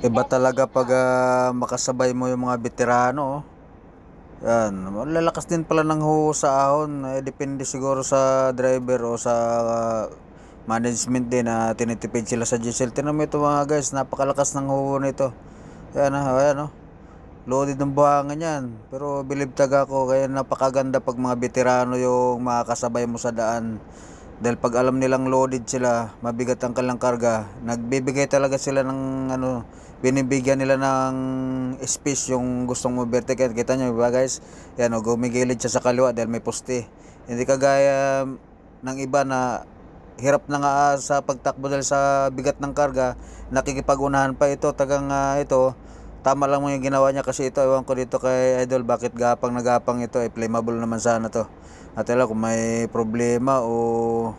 Iba talaga pag ah, makasabay mo yung mga veterano. oh. Yan, lalakas din pala ng huho sa ahon. Eh, depende siguro sa driver o sa ah, management din na tinitipid sila sa diesel. Tinan mo ito mga guys, napakalakas ng huho nito. Yan ah, ayan oh. Loaded ng buhangan yan. Pero believe taga ako, kaya napakaganda pag mga veterano yung makakasabay mo sa daan. Dahil pag alam nilang loaded sila, mabigat ang kalang karga, nagbibigay talaga sila ng ano, binibigyan nila ng space yung gustong overtake. Kita nyo ba guys? Yan o, gumigilid siya sa kaliwa dahil may poste. Hindi kagaya ng iba na hirap na nga ah, sa pagtakbo dahil sa bigat ng karga, nakikipag-unahan pa ito, tagang ah, ito, tama lang mo yung ginawa niya kasi ito, ewan ko dito kay Idol, bakit gapang na gapang ito, eh, flammable naman sana to. At alam kung may problema o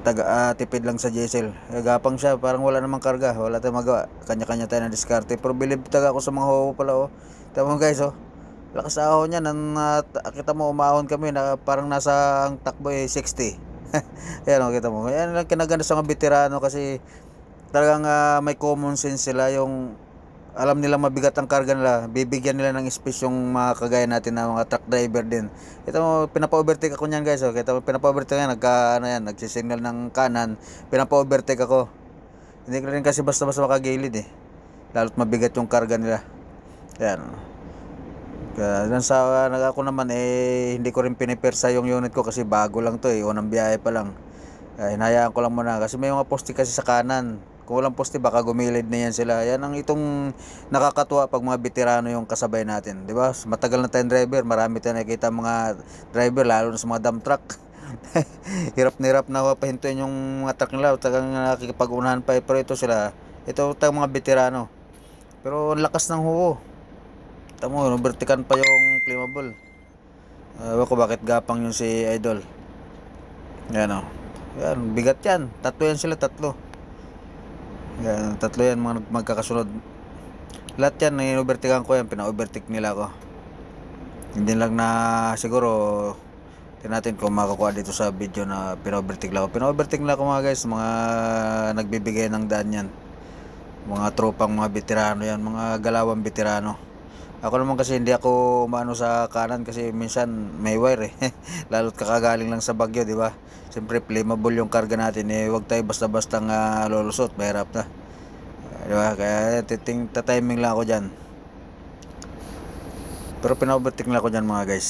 taga ah, tipid lang sa diesel. Eh, gapang siya, parang wala namang karga, wala tayong magawa. Kanya-kanya tayo na diskarte. Pero believe taga ako sa mga hoho pala oh. Tama guys oh. Lakas ahon niya, nan, ah, ta- kita mo umahon kami na parang nasa ang takbo eh 60. Ayan oh, kita mo. Yan lang kinaganda sa mga veterano kasi talagang ah, may common sense sila yung alam nila mabigat ang karga nila, bibigyan nila ng space yung mga kagaya natin na mga truck driver din. Kita mo, pinapa-overtake ako niyan guys. Oh. Kita mo, pinapa-overtake yan, nagka, ano yan, nagsisignal ng kanan, pinapa-overtake ako. Hindi ko rin kasi basta-basta makagilid eh. Lalo't mabigat yung karga nila. Yan. Kaya sa uh, ako naman eh hindi ko rin pinipersa yung unit ko kasi bago lang to eh, unang biyahe pa lang. Kaya hinayaan ko lang muna kasi may mga poste kasi sa kanan. Kung walang poste baka gumilid na yan sila. Yan ang itong nakakatuwa pag mga veterano yung kasabay natin, di ba? Matagal na tayong driver, marami tayong nakikita mga driver lalo na sa mga dump truck. hirap na hirap na pahintuin yung mga truck nila, tagang nakikipag-unahan pa pero ito sila, ito tayong mga veterano. Pero lakas ng huo. Tamo, vertikan pa yung flammable. Ewan ko bakit gapang yung si Idol. Yan o. Yan, bigat yan. Tatlo yan sila, tatlo. Yan, tatlo yan mga magkakasunod. Lahat yan, in-overtikan ko yan. Pina-overtake nila ko. Hindi lang na siguro tingnan natin kung makakuha dito sa video na pina-overtake lang ako. Pina-overtake lang ako mga guys, mga nagbibigay ng daan yan. Mga tropang mga veterano yan, mga galawang veterano. Ako naman kasi hindi ako maano sa kanan kasi minsan may wire eh. Lalo't kakagaling lang sa bagyo, di ba? Siyempre flammable yung karga natin eh. Huwag tayo basta-basta nga lolusot, mahirap na. Di ba? Kaya titing tatiming lang ako diyan. Pero pinaovertake lang ako diyan mga guys.